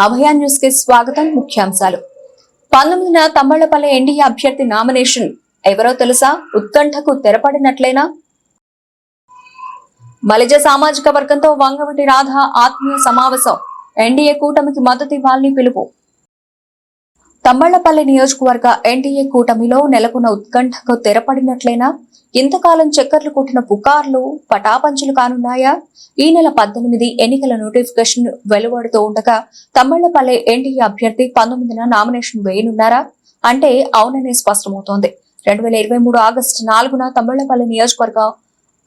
అభయ న్యూస్కి స్వాగతం. ముఖ్యాంశాలు. పంతొమ్మిదిన తమ్మళ్ళపల్లి ఎన్డీఏ అభ్యర్థి నామినేషన్ ఎవరో తెలుసా? ఉత్కంఠకు తెరపడినట్లేనా? మలిజ సామాజిక వర్గంతో వంగవటి రాధ ఆత్మీయ సమావేశం. ఎన్డీఏ కూటమికి మద్దతు ఇవ్వాలని పిలుపు. తమ్మళ్ళపల్లి నియోజకవర్గ ఎన్డీఏ కూటమిలో నెలకొన్న ఉత్కంఠకు తెరపడినట్లేనా ఇంతకాలం చక్కర్లు కొట్టిన పుకార్లు పటాపంచులు కానున్నాయా? ఈ నెల పద్దెనిమిది ఎన్నికల నోటిఫికేషన్ వెలువడుతూ ఉండగా తమ్మళ్ళపల్లి ఎన్డీఏ అభ్యర్థి పంతొమ్మిదిన నామినేషన్ వేయనున్నారా? అంటే అవుననే స్పష్టమవుతోంది. రెండు వేల ఇరవై మూడు ఆగస్టు నాలుగున తమ్మళ్ళపల్లి నియోజకవర్గ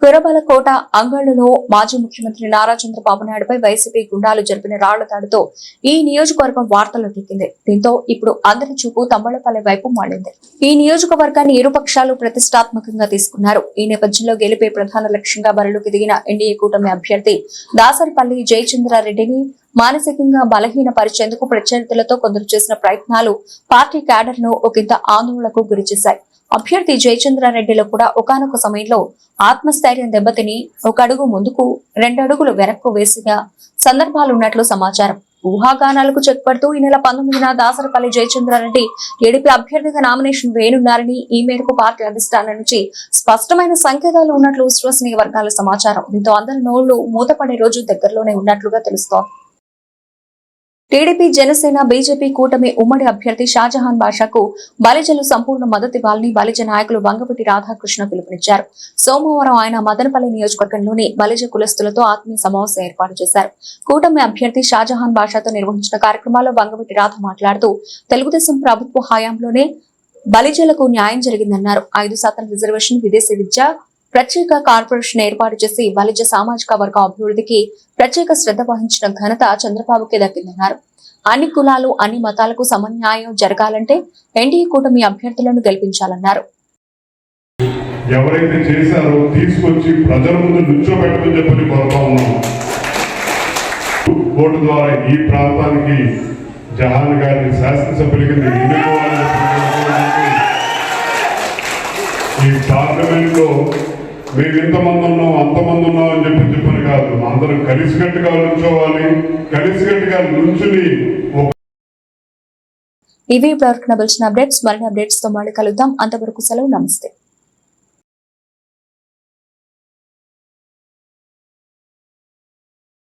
కురబలకోట అంగళ్ళలో మాజీ ముఖ్యమంత్రి నారా చంద్రబాబు నాయుడుపై వైసీపీ గుండాలు జరిపిన రాళ్ళ దాడితో ఈ నియోజకవర్గం వార్తల్లో ఎక్కింది దీంతో ఇప్పుడు అందరి చూపు తమ్మళ్ళపల్లి వైపు మారింది. ఈ నియోజకవర్గాన్ని ఇరుపక్షాలు ప్రతిష్టాత్మకంగా తీసుకున్నారు. ఈ నేపథ్యంలో గెలిపే ప్రధాన లక్ష్యంగా బరిలోకి దిగిన ఎన్డీఏ కూటమి అభ్యర్థి దాసరిపల్లి జయచంద్రారెడ్డిని మానసికంగా బలహీన పరిచేందుకు ప్రత్యర్థులతో కొందరు చేసిన ప్రయత్నాలు పార్టీ క్యాడర్ను ఒకంత ఆందోళనకు గురిచేశాయి. అభ్యర్థి జయచంద్రారెడ్డిలో కూడా ఒకానొక సమయంలో ఆత్మస్థైర్యం దెబ్బతిని ఒక అడుగు ముందుకు రెండు అడుగులు వెనక్కు వేసిన సందర్భాలున్నట్లు సమాచారం. ఊహాగానాలకు చెక్ పడుతూ ఈ నెల పంతొమ్మిదిన దాసరపల్లి జయచంద్రారెడ్డి ఏడీపీ అభ్యర్థిగా నామినేషన్ వేయనున్నారని ఈ మేరకు పార్టీ అధిష్టానం నుంచి స్పష్టమైన సంకేతాలు ఉన్నట్లు విశ్వసనీయ వర్గాల సమాచారం. దీంతో అందరి నోళ్ళు మూతపడే రోజు దగ్గరలోనే ఉన్నట్లుగా తెలుస్తోంది. టీడీపీ జనసేన బీజేపీ కూటమి ఉమ్మడి అభ్యర్థి షాజహాన్ బాషాకు బలిజలు సంపూర్ణ మద్దతు ఇవ్వాలని బలిజ నాయకులు వంగపటి రాధాకృష్ణ పిలుపునిచ్చారు. సోమవారం ఆయన మదనపల్లి నియోజకవర్గంలోని బలిజ కులస్తులతో ఆత్మీయ సమావేశం ఏర్పాటు చేశారు. కూటమి అభ్యర్థి షాజహాన్ బాషాతో నిర్వహించిన కార్యక్రమాల్లో వంగపటి రాధ మాట్లాడుతూ తెలుగుదేశం ప్రభుత్వ హయాంలోనే బలిజలకు న్యాయం జరిగిందన్నారు. ఐదు శాతం రిజర్వేషన్ విదేశీ విద్య ప్రత్యేక కార్పొరేషన్ ఏర్పాటు చేసి బలిజ సామాజిక వర్గ అభివృద్ధికి ప్రత్యేక శ్రద్ధ వహించిన ఘనత చంద్రబాబుకే దక్కిందన్నారు. అన్ని కులాలు అన్ని మతాలకు సమన్యాయం జరగాలంటే ఎన్డీఏ కూటమి అభ్యర్థులను గెలిపించాలన్నారు. ఎవరైతే చేశారో తీసుకొచ్చి ప్రజల ముందు నుంచోబెట్టమని చెప్పని కోరుతా ఉన్నాం ఓటు ద్వారా ఈ ప్రాంతానికి జహాన్ గారిని శాసనసభ్యులకి ఎన్నుకోవాలని ఈ పార్లమెంట్లో మేము ఇంతమంది ఉన్నాం అంతమంది ఉన్నాం అని చెప్పి చెప్పని కాదు. అందరం కలిసికట్టుగా నుంచోవాలి కలిసికట్టుగా నుంచుని ఒక ఇవి ఇప్పటివరకు నవలసిన అప్డేట్స్. మరిన్ని అప్డేట్స్తో మళ్ళీ కలుద్దాం. అంతవరకు సెలవు. నమస్తే.